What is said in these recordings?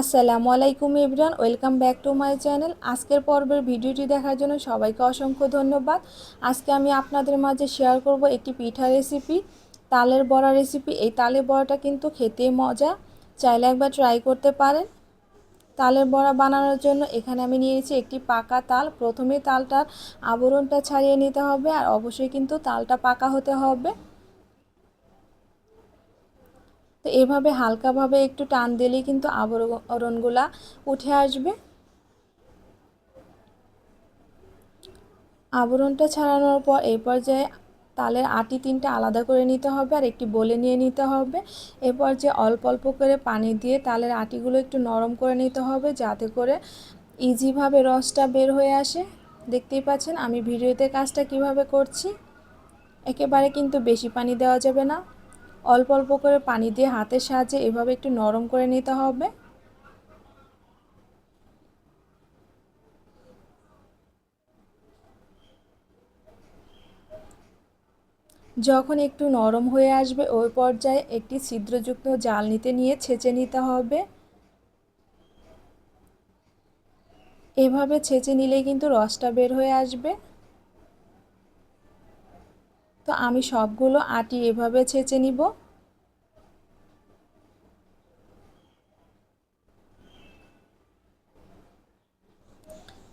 আসসালামু আলাইকুম Ibran, welcome back to my channel. আজকের পর্বের ভিডিওটি দেখার জন্য সবাইকে অসংখ্য ধন্যবাদ। আজকে আমি আপনাদের মাঝে শেয়ার করব একটি পিঠা রেসিপি তালের বড়া রেসিপি এই তালের বড়াটা কিন্তু খেতে মজা, চাইলে একবার ট্রাই করতে পারেন। তালের বড়া বানানোর জন্য এখানে আমি নিয়েছি একটি পাকা তাল। প্রথমে তালটার আবরণটা ছাড়িয়ে নিতে হবে আর অবশ্যই কিন্তু তালটা পাকা হতে হবে। তো এভাবে হালকাভাবে একটু টান দিলেই কিন্তু আবরণগুলা উঠে আসবে। আবরণটা ছাড়ানোর পর এই পর্যায়ে তালের আটি তিনটা আলাদা করে নিতে হবে আর একটি বলে নিয়ে নিতে হবে। এরপর যে অল্প অল্প করে পানি দিয়ে তালের আটিগুলো একটু নরম করে নিতে হবে যাতে করে ইজিভাবে রসটা বের হয়ে আসে। দেখতেই পাচ্ছেন আমি ভিডিওতে কাজটা কীভাবে করছি। একেবারে কিন্তু বেশি পানি দেওয়া যাবে না। অল্প অল্প করে পানি দিয়ে হাতের সাহায্যে এভাবে একটু নরম করে নিতে হবে। যখন একটু নরম হয়ে আসবে, ওই পর্যায়ে একটি ছিদ্রযুক্ত জাল নিতে নিয়ে ছেঁচে নিতে হবে। এভাবে ছেঁচে নিলেই কিন্তু রসটা বের হয়ে আসবে। তো আমি সবগুলো আটি এভাবে ছেঁচে নিব।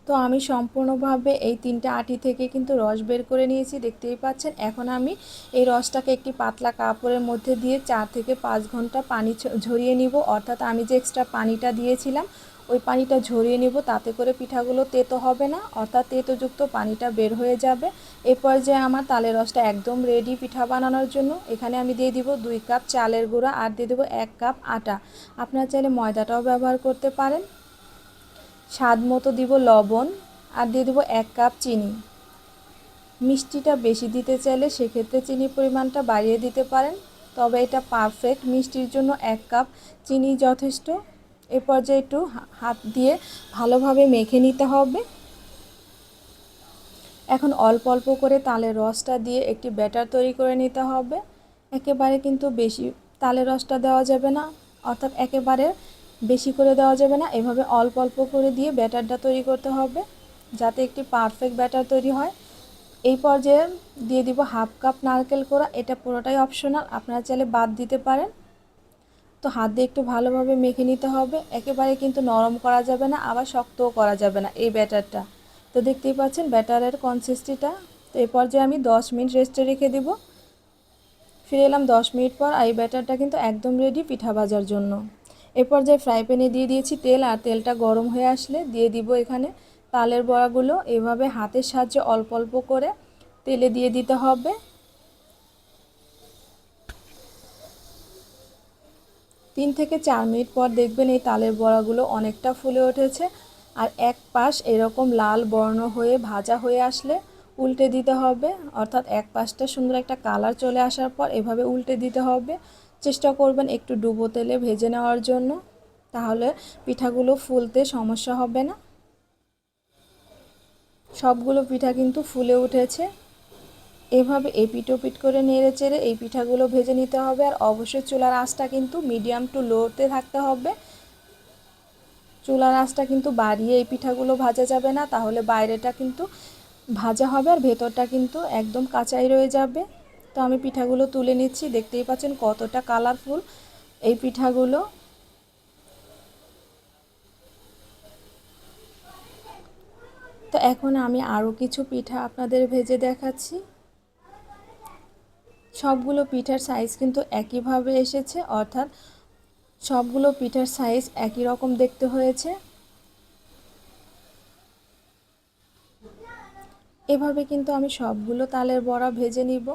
তো আমি সম্পূর্ণভাবে এই তিনটা আটি থেকে কিন্তু রস বের করে নিয়েছি, দেখতেই পাচ্ছেন। এখন আমি এই রসটাকে একটি পাতলা কাপড়ের মধ্যে দিয়ে চার থেকে পাঁচ ঘণ্টা পানি ঝরিয়ে নিব। অর্থাৎ আমি যে এক্সট্রা পানিটা দিয়েছিলাম ওই পানিটা ঝরিয়ে নিব, তাতে করে পিঠাগুলো তেতো হবে না, অর্থাৎ তেতোযুক্ত পানিটা বের হয়ে যাবে। এ পর্যায়ে আমার তালের রসটা একদম রেডি পিঠা বানানোর জন্য। এখানে আমি দিয়ে দিব দুই কাপ চালের গুঁড়া আর দিয়ে দেবো এক কাপ আটা। আপনারা চাইলে ময়দাটাও ব্যবহার করতে পারেন। স্বাদ মতো দিব লবণ আর দিয়ে দেবো এক কাপ চিনি। মিষ্টিটা বেশি দিতে চাইলে সেক্ষেত্রে চিনির পরিমাণটা বাড়িয়ে দিতে পারেন। তবে এটা পারফেক্ট মিষ্টির জন্য এক কাপ চিনি যথেষ্ট। এ পর্যায়ে একটু হাত দিয়ে ভালোভাবে মেখে নিতে হবে। এখন অল্প অল্প করে তালের রসটা দিয়ে একটি ব্যাটার তৈরি করে নিতে হবে। একেবারে কিন্তু বেশি তালের রসটা দেওয়া যাবে না, অর্থাৎ একেবারে বেশি করে দেওয়া যাবে না। এভাবে অল্প অল্প করে দিয়ে ব্যাটারটা তৈরি করতে হবে, যাতে একটি পারফেক্ট ব্যাটার তৈরি হয়। এই পর্যায়ে দিয়ে দিব হাফ কাপ নারকেল কোড়া, এটা পুরোটাই অপশনাল আপনারা চাইলে বাদ দিতে পারেন। তো হাত দিয়ে একটু ভালোভাবে মেখে নিতে হবে। একেবারে কিন্তু নরম করা যাবে না, আবার শক্তও করা যাবে না এই ব্যাটারটা। তো দেখতেই পাচ্ছেন ব্যাটারের কনসিস্টিটা তো এই পর্যায়ে আমি দশ মিনিট রেস্টে রেখে দিব। ফিরে এলাম দশ মিনিট পর এই ব্যাটারটা কিন্তু একদম রেডি পিঠা ভাজার জন্য। এ পর্যায়ে ফ্রাই প্যানে দিয়ে দিয়েছি তেল আর তেলটা গরম হয়ে আসলে দিয়ে দিব এখানে তালের বড়াগুলো। এভাবে হাতের সাহায্যে অল্প অল্প করে তেলে দিয়ে দিতে হবে। তিন থেকে চার মিনিট পর দেখবেন এই তালের বড়াগুলো অনেকটা ফুলে উঠেছে আর এক পাশ এরকম লাল বর্ণ হয়ে ভাজা হয়ে আসলে উল্টে দিতে হবে। অর্থাৎ এক পাশটা সুন্দর একটা কালার চলে আসার পর এভাবে উল্টে দিতে হবে। চেষ্টা করবেন একটু ডুবো তেলে ভেজে নেওয়ার জন্য। তাহলে পিঠাগুলো ফুলতে সমস্যা হবে না। সবগুলো পিঠা কিন্তু ফুলে উঠেছে। এভাবে এপিট ওপিট করে নেড়ে চেড়ে এই পিঠাগুলো ভেজে নিতে হবে আর অবশ্যই চুলার আঁচটা কিন্তু মিডিয়াম টু লোতে থাকতে হবে। চুলার আঁচটা কিন্তু বাড়িয়ে এই পিঠাগুলো ভাজা যাবে না, তাহলে বাইরেটা কিন্তু ভাজা হবে আর ভেতরটা কিন্তু একদম কাঁচাই রয়ে যাবে। তো আমি পিঠাগুলো তুলে নিচ্ছি, দেখতেই পাচ্ছেন কতটা কালারফুল এই পিঠাগুলো। তো এখন আমি আরও কিছু পিঠা আপনাদের ভেজে দেখাচ্ছি। সবগুলো পিঠার সাইজ কিন্তু একইভাবে এসেছে, অর্থাৎ সবগুলো পিঠার সাইজ একই রকম দেখতে হয়েছে। এভাবে কিন্তু আমি সবগুলো তালের বড়া ভেজে নিব।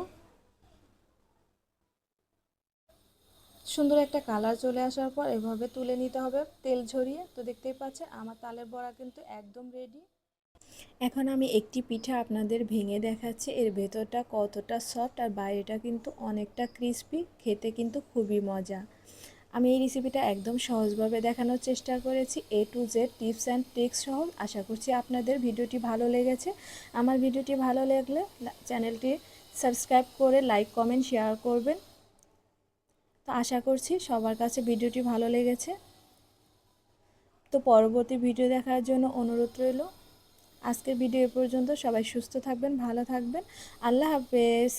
সুন্দর একটা কালার চলে আসার পর এভাবে তুলে নিতে হবে তেল ঝরিয়ে। তো দেখতেই পাচ্ছেন, আমার তালের বড়া কিন্তু একদম রেডি এখন আমি একটি পিঠা আপনাদের ভেঙে দেখাচ্ছি। এর ভেতরটা কতটা সফট আর বাইরেটা কিন্তু অনেকটা ক্রিস্পি খেতে কিন্তু খুবই মজা। আমি এই রেসিপিটা একদম সহজভাবে দেখানোর চেষ্টা করেছি। A to Z tips and tricks সহ। আশা করছি আপনাদের ভিডিওটি ভালো লেগেছে। আমার ভিডিওটি ভালো লাগলে চ্যানেলটি সাবস্ক্রাইব করে লাইক কমেন্ট শেয়ার করবেন। তো আশা করছি সবার কাছে ভিডিওটি ভালো লেগেছে। তো পরবর্তী ভিডিও দেখার জন্য অনুরোধ রইল। আজকের ভিডিও এ পর্যন্ত সবাই সুস্থ থাকবেন ভালো থাকবেন। আল্লাহ হাফেজ।